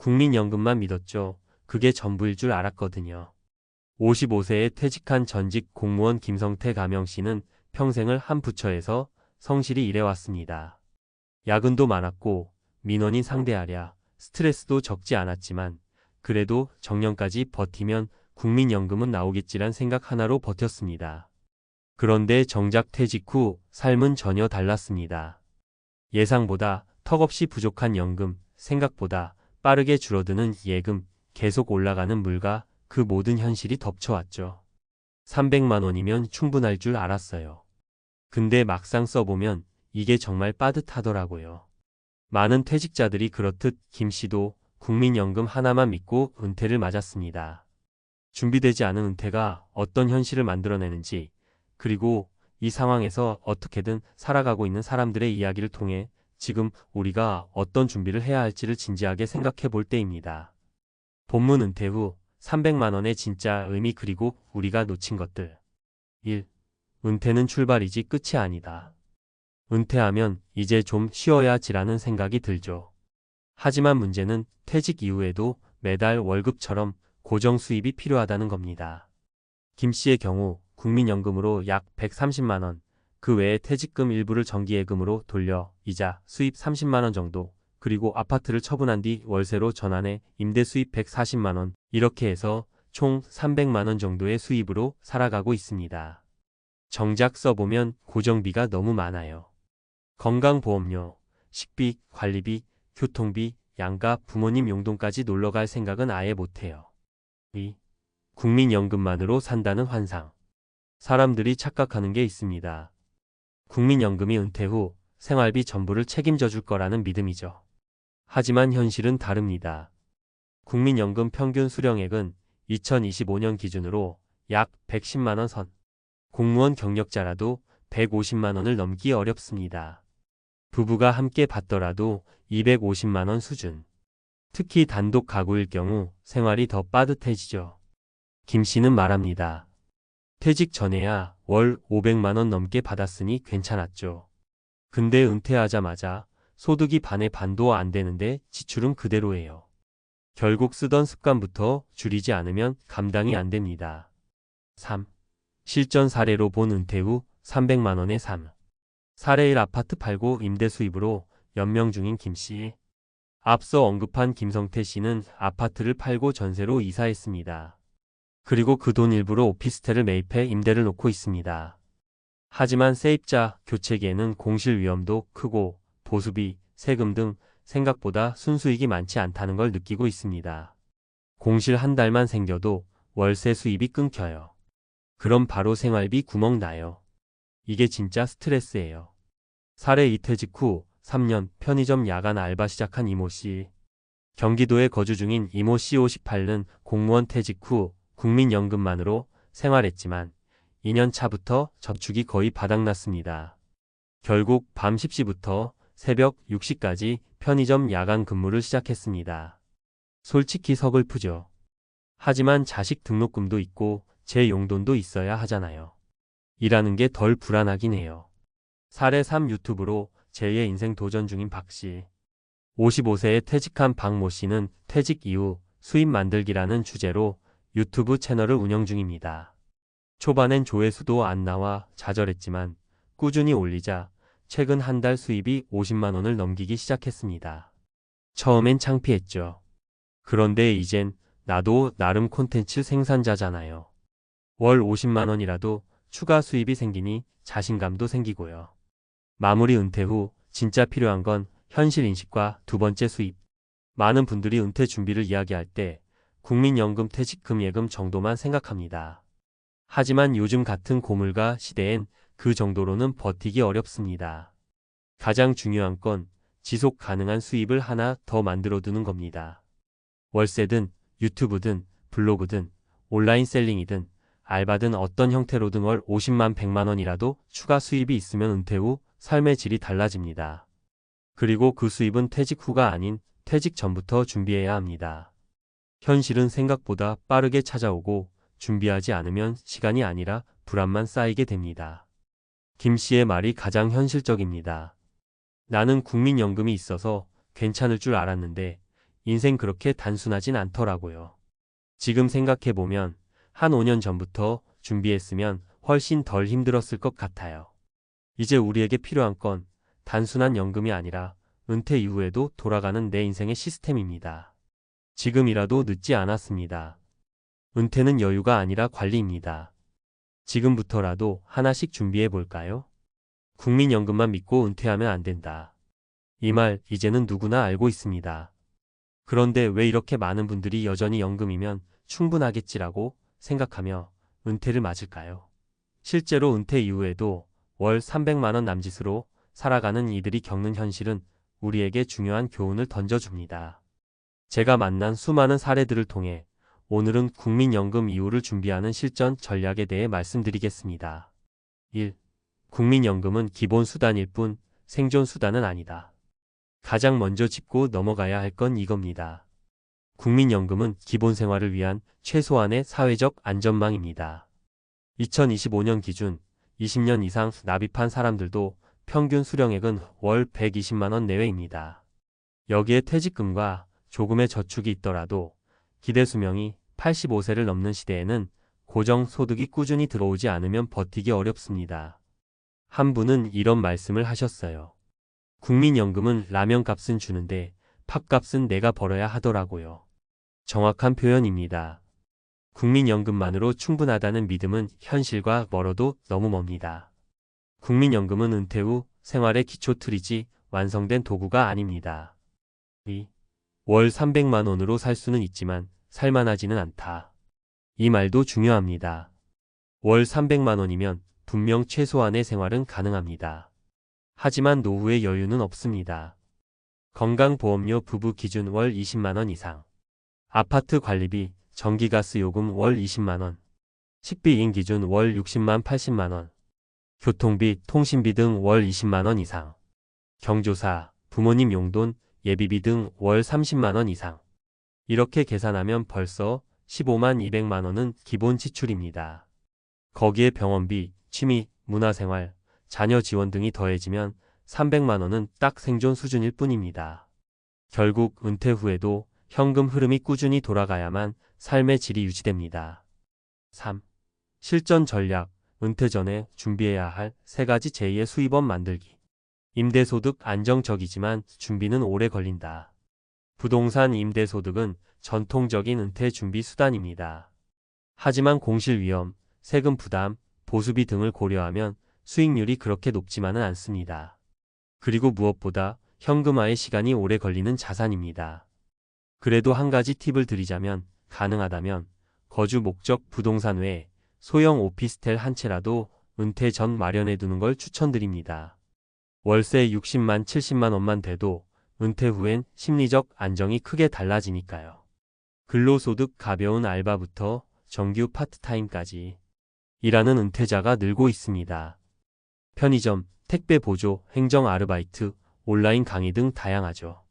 국민연금만 믿었죠. 그게 전부일 줄 알았거든요. 55세에 퇴직한 전직 공무원 김성태 가명 씨는 평생을 한 부처에서 성실히 일해왔습니다. 야근도 많았고 민원인 상대하랴 스트레스도 적지 않았지만 그래도 정년까지 버티면 국민연금은 나오겠지란 생각 하나로 버텼습니다. 그런데 정작 퇴직 후 삶은 전혀 달랐습니다. 예상보다 턱없이 부족한 연금, 생각보다 빠르게 줄어드는 예금, 계속 올라가는 물가 그 모든 현실이 덮쳐왔죠. 300만 원이면 충분할 줄 알았어요. 근데 막상 써보면 이게 정말 빠듯하더라고요. 많은 퇴직자들이 그렇듯 김 씨도 국민연금 하나만 믿고 은퇴를 맞았습니다. 준비되지 않은 은퇴가 어떤 현실을 만들어내는지, 그리고 이 상황에서 어떻게든 살아가고 있는 사람들의 이야기를 통해 지금 우리가 어떤 준비를 해야 할지를 진지하게 생각해 볼 때입니다. 본문 은퇴 후 300만 원의 진짜 의미 그리고 우리가 놓친 것들. 1. 은퇴는 출발이지 끝이 아니다. 은퇴하면 이제 좀 쉬어야 지라는 생각이 들죠. 하지만 문제는 퇴직 이후에도 매달 월급처럼 고정 수입이 필요하다는 겁니다. 김 씨의 경우 국민연금으로 약 130만 원, 그 외에 퇴직금 일부를 정기예금으로 돌려 이자 수입 30만 원 정도, 그리고 아파트를 처분한 뒤 월세로 전환해 임대 수입 140만 원, 이렇게 해서 총 300만 원 정도의 수입으로 살아가고 있습니다. 정작 써보면 고정비가 너무 많아요. 건강보험료, 식비, 관리비, 교통비, 양가, 부모님 용돈까지 놀러갈 생각은 아예 못해요. 2. 국민연금만으로 산다는 환상. 사람들이 착각하는 게 있습니다. 국민연금이 은퇴 후 생활비 전부를 책임져 줄 거라는 믿음이죠. 하지만 현실은 다릅니다. 국민연금 평균 수령액은 2025년 기준으로 약 110만원 선. 공무원 경력자라도 150만원을 넘기 어렵습니다. 부부가 함께 받더라도 250만원 수준. 특히 단독 가구일 경우 생활이 더 빠듯해지죠. 김 씨는 말합니다. 퇴직 전에야 월 500만원 넘게 받았으니 괜찮았죠. 근데 은퇴하자마자 소득이 반의 반도 안 되는데 지출은 그대로예요. 결국 쓰던 습관부터 줄이지 않으면 감당이 안 됩니다. 3. 실전 사례로 본 은퇴 후 300만원의 삶. 사례 1 아파트 팔고 임대 수입으로 연명 중인 김 씨. 앞서 언급한 김성태 씨는 아파트를 팔고 전세로 이사했습니다. 그리고 그 돈 일부로 오피스텔을 매입해 임대를 놓고 있습니다. 하지만 세입자 교체기에는 공실 위험도 크고 보수비, 세금 등 생각보다 순수익이 많지 않다는 걸 느끼고 있습니다. 공실 한 달만 생겨도 월세 수입이 끊겨요. 그럼 바로 생활비 구멍 나요. 이게 진짜 스트레스예요. 사례 이퇴 직 후 3년 편의점 야간 알바 시작한 이모 씨. 경기도에 거주 중인 이모 씨 58는 공무원 퇴직 후 국민연금만으로 생활했지만 2년 차부터 저축이 거의 바닥났습니다. 결국 밤 10시부터 새벽 6시까지 편의점 야간 근무를 시작했습니다. 솔직히 서글프죠. 하지만 자식 등록금도 있고 제 용돈도 있어야 하잖아요. 일하는 게 덜 불안하긴 해요. 사례 3 유튜브로 제2의 인생 도전 중인 박 씨. 55세에 퇴직한 박 모 씨는 퇴직 이후 수입 만들기라는 주제로 유튜브 채널을 운영 중입니다. 초반엔 조회수도 안 나와 좌절했지만 꾸준히 올리자 최근 한 달 수입이 50만 원을 넘기기 시작했습니다. 처음엔 창피했죠. 그런데 이젠 나도 나름 콘텐츠 생산자잖아요. 월 50만 원이라도 추가 수입이 생기니 자신감도 생기고요. 마무리 은퇴 후 진짜 필요한 건 현실 인식과 두 번째 수입. 많은 분들이 은퇴 준비를 이야기할 때 국민연금 퇴직금 예금 정도만 생각합니다. 하지만 요즘 같은 고물가 시대엔 그 정도로는 버티기 어렵습니다. 가장 중요한 건 지속 가능한 수입을 하나 더 만들어 두는 겁니다. 월세든 유튜브든 블로그든 온라인 셀링이든 알바든 어떤 형태로든 월 50만 100만 원이라도 추가 수입이 있으면 은퇴 후 삶의 질이 달라집니다. 그리고 그 수입은 퇴직 후가 아닌 퇴직 전부터 준비해야 합니다. 현실은 생각보다 빠르게 찾아오고 준비하지 않으면 시간이 아니라 불안만 쌓이게 됩니다. 김 씨의 말이 가장 현실적입니다. 나는 국민연금이 있어서 괜찮을 줄 알았는데 인생 그렇게 단순하진 않더라고요. 지금 생각해보면 한 5년 전부터 준비했으면 훨씬 덜 힘들었을 것 같아요. 이제 우리에게 필요한 건 단순한 연금이 아니라 은퇴 이후에도 돌아가는 내 인생의 시스템입니다. 지금이라도 늦지 않았습니다. 은퇴는 여유가 아니라 관리입니다. 지금부터라도 하나씩 준비해 볼까요? 국민연금만 믿고 은퇴하면 안 된다. 이 말 이제는 누구나 알고 있습니다. 그런데 왜 이렇게 많은 분들이 여전히 연금이면 충분하겠지라고 생각하며 은퇴를 맞을까요? 실제로 은퇴 이후에도 월 300만원 남짓으로 살아가는 이들이 겪는 현실은 우리에게 중요한 교훈을 던져줍니다. 제가 만난 수많은 사례들을 통해 오늘은 국민연금 이후를 준비하는 실전 전략에 대해 말씀드리겠습니다. 1. 국민연금은 기본 수단일 뿐 생존 수단은 아니다. 가장 먼저 짚고 넘어가야 할 건 이겁니다. 국민연금은 기본 생활을 위한 최소한의 사회적 안전망입니다. 2025년 기준 20년 이상 납입한 사람들도 평균 수령액은 월 120만원 내외입니다. 여기에 퇴직금과 조금의 저축이 있더라도 기대 수명이 85세를 넘는 시대에는 고정 소득이 꾸준히 들어오지 않으면 버티기 어렵습니다. 한 분은 이런 말씀을 하셨어요. 국민연금은 라면 값은 주는데 팥값은 내가 벌어야 하더라고요. 정확한 표현입니다. 국민연금만으로 충분하다는 믿음은 현실과 멀어도 너무 멉니다. 국민연금은 은퇴 후 생활의 기초 틀이지 완성된 도구가 아닙니다. 2. 월 300만 원으로 살 수는 있지만 살만하지는 않다. 이 말도 중요합니다. 월 300만 원이면 분명 최소한의 생활은 가능합니다. 하지만 노후의 여유는 없습니다. 건강보험료 부부 기준 월 20만 원 이상. 아파트 관리비, 전기가스 요금 월 20만 원. 식비인 기준 월 60만 80만 원. 교통비, 통신비 등 월 20만 원 이상. 경조사, 부모님 용돈, 예비비 등 월 30만 원 이상. 이렇게 계산하면 벌써 15만 200만 원은 기본 지출입니다. 거기에 병원비, 취미, 문화생활, 자녀 지원 등이 더해지면 300만 원은 딱 생존 수준일 뿐입니다. 결국 은퇴 후에도 현금 흐름이 꾸준히 돌아가야만 삶의 질이 유지됩니다. 3. 실전 전략, 은퇴 전에 준비해야 할 세 가지 제2의 수입원 만들기. 임대소득 안정적이지만 준비는 오래 걸린다. 부동산 임대소득은 전통적인 은퇴 준비 수단입니다. 하지만 공실 위험, 세금 부담, 보수비 등을 고려하면 수익률이 그렇게 높지만은 않습니다. 그리고 무엇보다 현금화의 시간이 오래 걸리는 자산입니다. 그래도 한 가지 팁을 드리자면 가능하다면 거주 목적 부동산 외에 소형 오피스텔 한 채라도 은퇴 전 마련해 두는 걸 추천드립니다. 월세 60만 70만 원만 돼도 은퇴 후엔 심리적 안정이 크게 달라지니까요. 근로소득 가벼운 알바부터 정규 파트타임까지 일하는 은퇴자가 늘고 있습니다. 편의점, 택배 보조, 행정 아르바이트, 온라인 강의 등 다양하죠.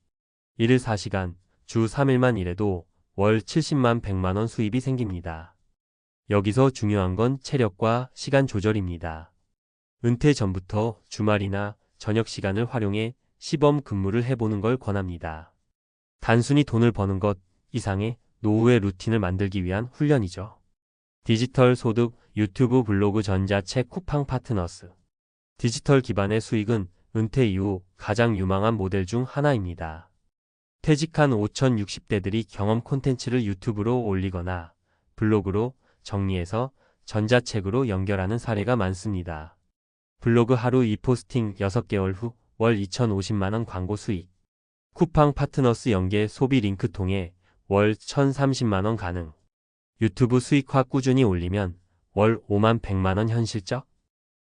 일을 4시간, 주 3일만 일해도 월 70만 100만 원 수입이 생깁니다. 여기서 중요한 건 체력과 시간 조절입니다. 은퇴 전부터 주말이나 저녁 시간을 활용해 시범 근무를 해보는 걸 권합니다. 단순히 돈을 버는 것 이상의 노후의 루틴을 만들기 위한 훈련이죠. 디지털 소득, 유튜브 블로그 전자책 쿠팡 파트너스. 디지털 기반의 수익은 은퇴 이후 가장 유망한 모델 중 하나입니다. 퇴직한 5060대들이 경험 콘텐츠를 유튜브로 올리거나 블로그로 정리해서 전자책으로 연결하는 사례가 많습니다. 블로그 하루 2포스팅 6개월 후 월 2050만원 광고 수익. 쿠팡 파트너스 연계 소비 링크 통해 월 1030만원 가능. 유튜브 수익화 꾸준히 올리면 월 5만 100만원 현실적?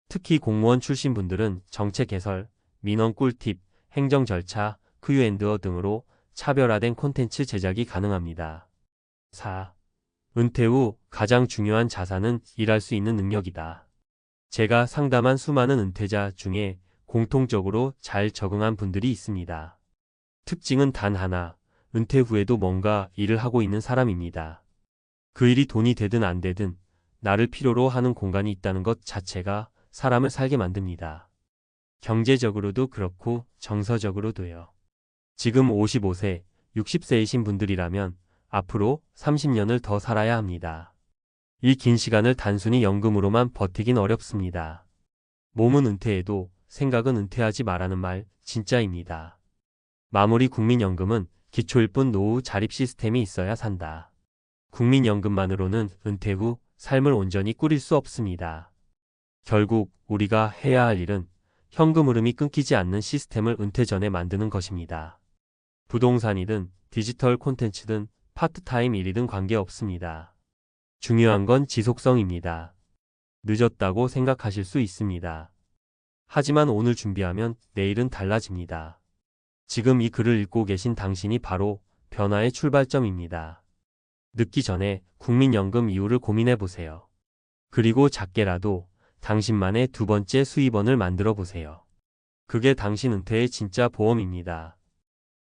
특히 공무원 출신 분들은 정책 개설, 민원 꿀팁, 행정 절차, 크유앤드어 등으로 차별화된 콘텐츠 제작이 가능합니다. 4. 은퇴 후 가장 중요한 자산은 일할 수 있는 능력이다. 제가 상담한 수많은 은퇴자 중에 공통적으로 잘 적응한 분들이 있습니다. 특징은 단 하나, 은퇴 후에도 뭔가 일을 하고 있는 사람입니다. 그 일이 돈이 되든 안 되든 나를 필요로 하는 공간이 있다는 것 자체가 사람을 살게 만듭니다. 경제적으로도 그렇고 정서적으로도요. 지금 55세, 60세이신 분들이라면 앞으로 30년을 더 살아야 합니다. 이 긴 시간을 단순히 연금으로만 버티긴 어렵습니다. 몸은 은퇴해도 생각은 은퇴하지 말라는 말 진짜입니다. 마무리 국민연금은 기초일 뿐 노후 자립 시스템이 있어야 산다. 국민연금만으로는 은퇴 후 삶을 온전히 꾸릴 수 없습니다. 결국 우리가 해야 할 일은 현금 흐름이 끊기지 않는 시스템을 은퇴 전에 만드는 것입니다. 부동산이든 디지털 콘텐츠든 파트타임 일이든 관계없습니다. 중요한 건 지속성입니다. 늦었다고 생각하실 수 있습니다. 하지만 오늘 준비하면 내일은 달라집니다. 지금 이 글을 읽고 계신 당신이 바로 변화의 출발점입니다. 늦기 전에 국민연금 이유를 고민해 보세요. 그리고 작게라도 당신만의 두 번째 수입원을 만들어 보세요. 그게 당신 은퇴의 진짜 보험입니다.